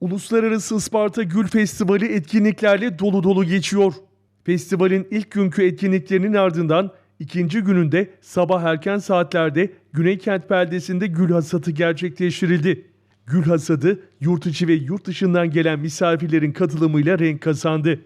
Uluslararası Isparta Gül Festivali etkinliklerle dolu dolu geçiyor. Festivalin ilk günkü etkinliklerinin ardından ikinci gününde sabah erken saatlerde Güneykent beldesinde gül hasadı gerçekleştirildi. Gül hasadı yurt içi ve yurt dışından gelen misafirlerin katılımıyla renk kazandı.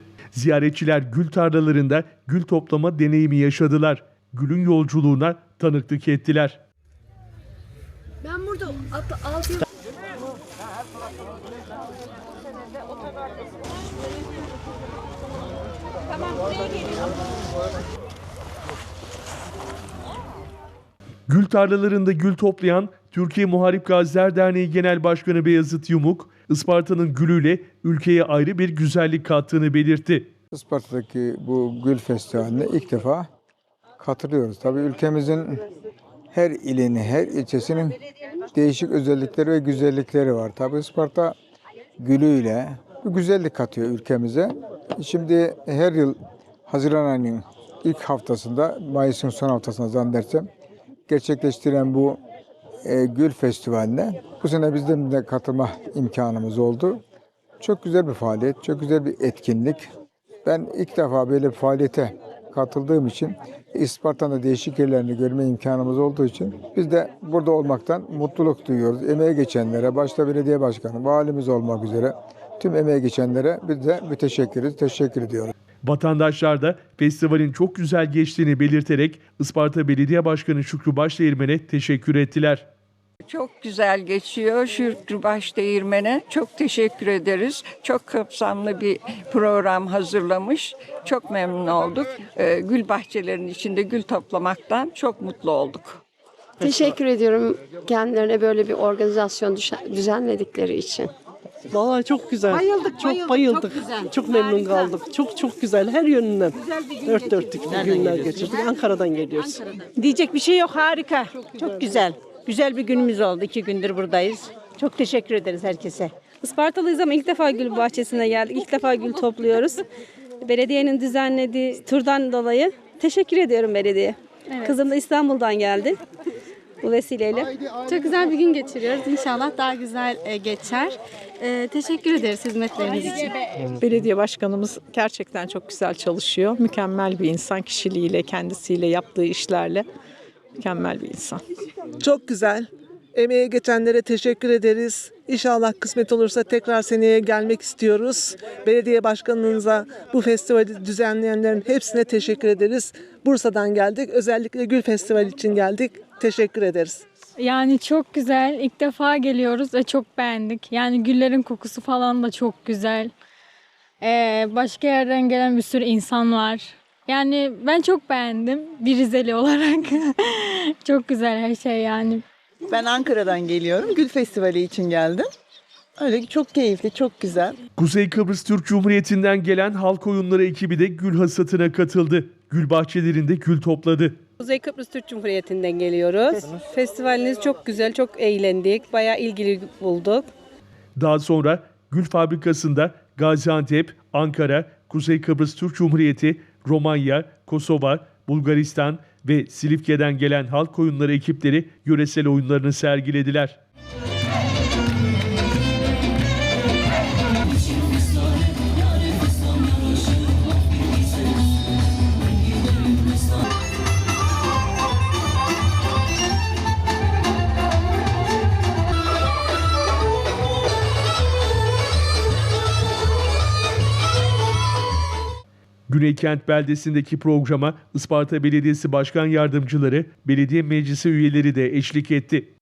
Ziyaretçiler gül tarlalarında gül toplama deneyimi yaşadılar. Gülün yolculuğuna tanıklık ettiler. Ben burada at- altı Gül tarlalarında gül toplayan Türkiye Muharip Gaziler Derneği Genel Başkanı Beyazıt Yumuk, Isparta'nın gülüyle ülkeye ayrı bir güzellik kattığını belirtti. Isparta'daki bu gül festivaline ilk defa katılıyoruz. Tabii ülkemizin her ilini, her ilçesinin değişik özellikleri ve güzellikleri var. Tabii Isparta gülüyle bir güzellik katıyor ülkemize. Şimdi her yıl Haziran ayının ilk haftasında, Mayıs'ın son haftasında zannedersem gerçekleştirilen bu e, gül festivaline bu sene bizden de katılma imkanımız oldu. Çok güzel bir faaliyet, çok güzel bir etkinlik. Ben ilk defa böyle bir faaliyete katıldığım için İsparta'nın değişik yerlerini görme imkanımız olduğu için biz de burada olmaktan mutluluk duyuyoruz. Emeğe geçenlere, başta belediye başkanı, valimiz olmak üzere tüm emeğe geçenlere biz de müteşekkiriz, teşekkür ediyoruz. Vatandaşlar da festivalin çok güzel geçtiğini belirterek Isparta Belediye Başkanı Şükrü Başdeğirmen'e teşekkür ettiler. Çok güzel geçiyor Şükrü Baş Değirmen'e. Çok teşekkür ederiz. Çok kapsamlı bir program hazırlamış. Çok memnun olduk. Ee, gül bahçelerinin içinde gül toplamaktan çok mutlu olduk. teşekkür ediyorum kendilerine böyle bir organizasyon düzen- düzenledikleri için. Vallahi çok güzel. Bayıldık, çok bayıldık, bayıldık. çok güzel. Çok memnun Harika. kaldık. Çok çok güzel her yönünden. Dört dörtlük bir günler geçirdik. Ankara'dan geliyoruz. Diyecek bir şey yok harika. Çok, güzel. Güzel bir günümüz oldu. İki gündür buradayız. Çok teşekkür ederiz herkese. Ispartalıyız ama ilk defa gül bahçesine geldik. İlk defa gül topluyoruz. Belediyenin düzenlediği turdan dolayı teşekkür ediyorum belediye. Kızım da İstanbul'dan geldi bu vesileyle. Çok güzel bir gün geçiriyoruz. İnşallah daha güzel e, geçer. E, teşekkür ederiz hizmetleriniz için. Belediye başkanımız gerçekten çok güzel çalışıyor. Mükemmel bir insan kişiliğiyle, kendisiyle yaptığı işlerle mükemmel bir insan. Çok güzel. Emeğe geçenlere teşekkür ederiz. İnşallah kısmet olursa tekrar seneye gelmek istiyoruz. Belediye başkanınıza, bu festivali düzenleyenlerin hepsine teşekkür ederiz. Bursa'dan geldik. Özellikle Gül Festivali için geldik. Teşekkür ederiz. Yani çok güzel. İlk defa geliyoruz ve çok beğendik. Yani güllerin kokusu falan da çok güzel. Ee, başka yerden gelen bir sürü insan var. Yani ben çok beğendim bir Rizeli olarak. çok güzel her şey yani. Ben Ankara'dan geliyorum. Gül Festivali için geldim. Öyle ki çok keyifli, çok güzel. Kuzey Kıbrıs Türk Cumhuriyeti'nden gelen halk oyunları ekibi de gül hasatına katıldı. Gül bahçelerinde gül topladı. Kuzey Kıbrıs Türk Cumhuriyeti'nden geliyoruz. Festivaliniz çok güzel, çok eğlendik. Bayağı ilgili bulduk. Daha sonra gül fabrikasında Gaziantep, Ankara, Kuzey Kıbrıs Türk Cumhuriyeti, Romanya, Kosova, Bulgaristan ve Silifke'den gelen halk oyunları ekipleri yöresel oyunlarını sergilediler. Güneykent beldesindeki programa Isparta Belediyesi Başkan Yardımcıları, belediye meclisi üyeleri de eşlik etti.